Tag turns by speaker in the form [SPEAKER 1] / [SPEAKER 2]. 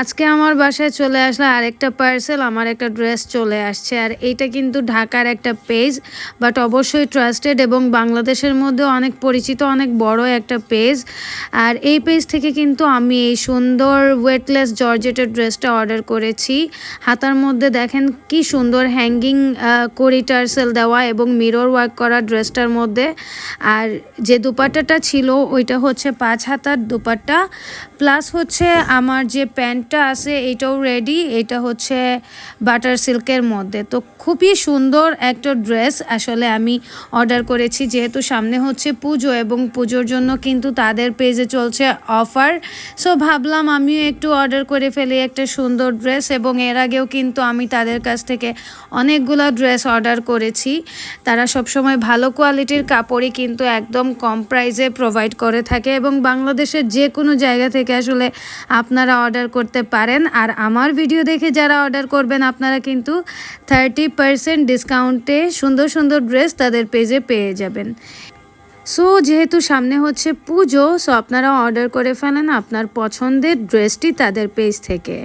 [SPEAKER 1] আজকে আমার বাসায় চলে আসলে আরেকটা পার্সেল আমার একটা ড্রেস চলে আসছে। আর এইটা কিন্তু ঢাকার একটা পেজ বাট অবশ্যই ট্রাস্টেড এবং বাংলাদেশের মধ্যে অনেক পরিচিত, অনেক বড় একটা পেজ আর এই পেজ থেকে কিন্তু আমি এই সুন্দর ওয়েটলেস জর্জেটের ড্রেসটা অর্ডার করেছি। হাতার মধ্যে দেখেন কি সুন্দর হ্যাঙ্গিং করি টার্সেল দেওয়া এবং মিরর ওয়ার্ক করা ড্রেসটার মধ্যে। আর যে দুপাট্টাটা ছিল, ওইটা হচ্ছে পাঁচ হাতার দুপাট্টা। প্লাস হচ্ছে আমার যে প্যান্টটা আছে, এটাও রেডি এটা হচ্ছে বাটার সিল্কের মধ্যে। তো খুবই সুন্দর একটা ড্রেস আসলে আমি অর্ডার করেছি, যেহেতু সামনে হচ্ছে পুজো এবং পুজোর জন্য কিন্তু তাদের পেজে চলছে অফার সো ভাবলাম আমিও একটু অর্ডার করে ফেলি একটা সুন্দর ড্রেস এবং এর আগেও কিন্তু আমি তাদের কাছ থেকে অনেকগুলো ড্রেস অর্ডার করেছি। তারা সবসময় ভালো কোয়ালিটির কাপড়ই কিন্তু একদম কম প্রাইসে প্রোভাইড করে থাকে এবং বাংলাদেশের যে কোনো জায়গা থেকে আসলে আপনারা অর্ডার করতে পারেন। আর আমার ভিডিও দেখে যারা অর্ডার করবেন, আপনারা কিন্তু থার্টি পারসেন্ট ডিসকাউন্টে সুন্দর সুন্দর ড্রেস তাদের পেজে পেয়ে যাবেন। সো যেহেতু সামনে হচ্ছে পুজো সো আপনারা অর্ডার করে ফেলেন আপনার পছন্দের ড্রেসটি তাদের পেজ থেকে।